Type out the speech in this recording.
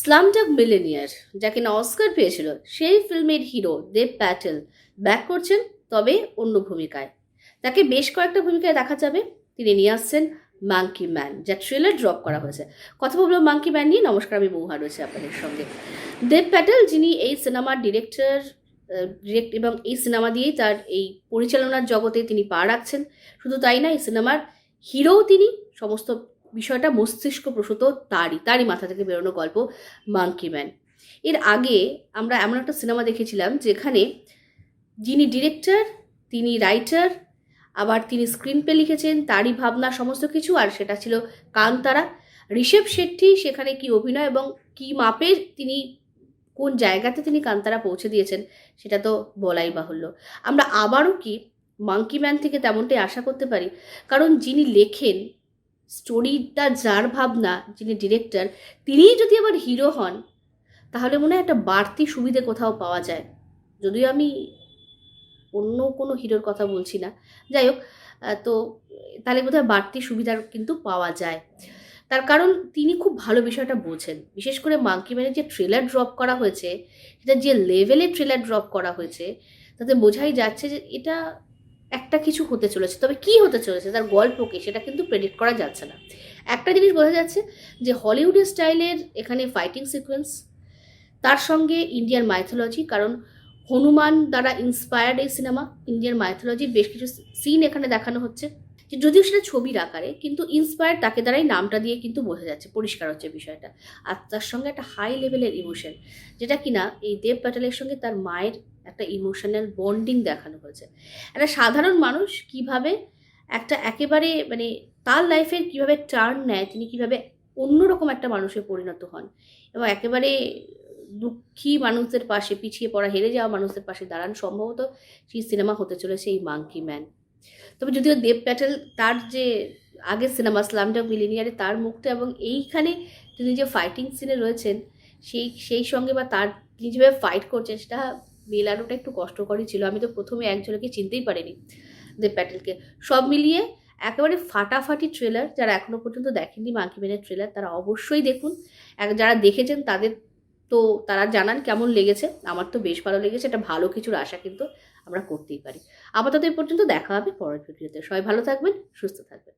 স্লামডাগ millionaire যা কিনা Oscar পেয়েছিল, সেই ফিল্মের হিরো দেব প্যাটেল ব্যাক করছেন তবে অন্য ভূমিকায়। তাকে বেশ কয়েকটা ভূমিকায় দেখা যাবে। তিনি নিয়ে আসছেন মাঙ্কি ম্যান, যা ট্রেলার ড্রপ করা হয়েছে। কথা বলব মাঙ্কি ম্যান নিয়ে, নমস্কার, আমি মৌহা রয়েছে আপনাদের সঙ্গে। দেব প্যাটেল, যিনি এই সিনেমার ডিরেক্টর ডিরেক্ট এবং এই সিনেমা দিয়েই তার এই পরিচালনার জগতে তিনি পা রাখছেন। শুধু তাই না, এই সিনেমার হিরোও তিনি, সমস্ত বিষয়টা মস্তিষ্ক প্রসূত তারই তারই মাথা থেকে বেরোনো গল্প মাঙ্কি ম্যান। এর আগে আমরা এমন একটা সিনেমা দেখেছিলাম যেখানে যিনি ডিরেক্টর, তিনি রাইটার, আবার তিনি স্ক্রিন প্লে লিখেছেন, তারই ভাবনা সমস্ত কিছু, আর সেটা ছিল কান্তারা। ঋষভ শেট্টি সেখানে কি অভিনয় এবং কি মাপের তিনি, কোন জায়গাতে তিনি কান্তারা পৌঁছে দিয়েছেন, সেটা তো বলাই বাহুল্য। আমরা আবারও কি মাঙ্কি ম্যান থেকে তেমনটাই আশা করতে পারি, কারণ যিনি লেখেন স্টোরিটা যার ভাবনা, যিনি ডিরেক্টর তিনিই যদি আবার হিরো হন, তাহলে মনে হয় একটা বাড়তি সুবিধে কোথাও পাওয়া যায়। যদিও আমি অন্য কোনো হিরোর কথা বলছি না। যাই হোক তো তাহলে বোধহয় বাড়তি সুবিধার কিন্তু পাওয়া যায়। তার কারণ তিনি খুব ভালো বিষয়টা বোঝেন। বিশেষ করে মাঙ্কি ম্যানের যে ট্রেলার ড্রপ করা হয়েছে, সেটা যে লেভেলে ট্রেলার ড্রপ করা হয়েছে, তাতে বোঝাই যাচ্ছে যে এটা একটা কিছু হতে চলেছে। তবে কি হতে চলেছে তার গল্পকে সেটা কিন্তু প্রেডিক্ট করা যাচ্ছে না। একটা জিনিস বোঝা যাচ্ছে যে হলিউডের স্টাইলের এখানে ফাইটিং সিকোয়েন্স তার সঙ্গে ইন্ডিয়ান মাইথোলজি কারণ হনুমান দ্বারা ইন্সপায়ার্ড এই সিনেমা ইন্ডিয়ান মাইথোলজির বেশ কিছু সিন এখানে দেখানো হচ্ছে। যদিও সেটা ছবির আকারে, কিন্তু ইন্সপায়ার্ড তাকে দ্বারাই নামটা দিয়ে কিন্তু বোঝা যাচ্ছে, পরিষ্কার হচ্ছে বিষয়টা। আর তার সঙ্গে একটা হাই লেভেলের ইমোশন যেটা কিনা এই দেব প্যাটেলের সঙ্গে তার মায়ের একটা ইমোশনাল বন্ডিং দেখানো হয়েছে। একটা সাধারণ মানুষ কীভাবে একটা একেবারে মানে তার লাইফের কীভাবে টার্ন নেয়, তিনি কীভাবে অন্যরকম একটা মানুষে পরিণত হন এবং একেবারে দুঃখী মানুষদের পাশে, পিছিয়ে পড়া, হেরে যাওয়া মানুষদের পাশে দাঁড়ান সম্ভবত সেই সিনেমা হতে চলেছে এই মাঙ্কি ম্যান তবে যদিও দেব প্যাটেল তার যে আগের সিনেমা স্লামডাগ মিলিনিয়ারে তার মুখটা এবং এইখানে তিনি যে ফাইটিং সিনে রয়েছেন, সেই সেই সঙ্গে বা তার, তিনি যেভাবে ফাইট করছেন, সেটা মেলানোটা একটু কষ্টকরই ছিল। আমি তো প্রথমে একজনকে চিনতেই পারিনি দেব প্যাটেলকে। সব মিলিয়ে একেবারে ফাটাফাটি ট্রেলার যারা এখনও পর্যন্ত দেখেননি মাঙ্কি ম্যানের ট্রেলার তারা অবশ্যই দেখুন। যারা দেখেছেন তাদের তো তারা জানান কেমন লেগেছে। আমার তো বেশ ভালো লেগেছে, এটা ভালো কিছুর আশা কিন্তু আমরা করতেই পারি। আপাতত এই পর্যন্ত দেখা হবে পরের ভিডিওতে সবাই ভালো থাকবেন, সুস্থ থাকবেন।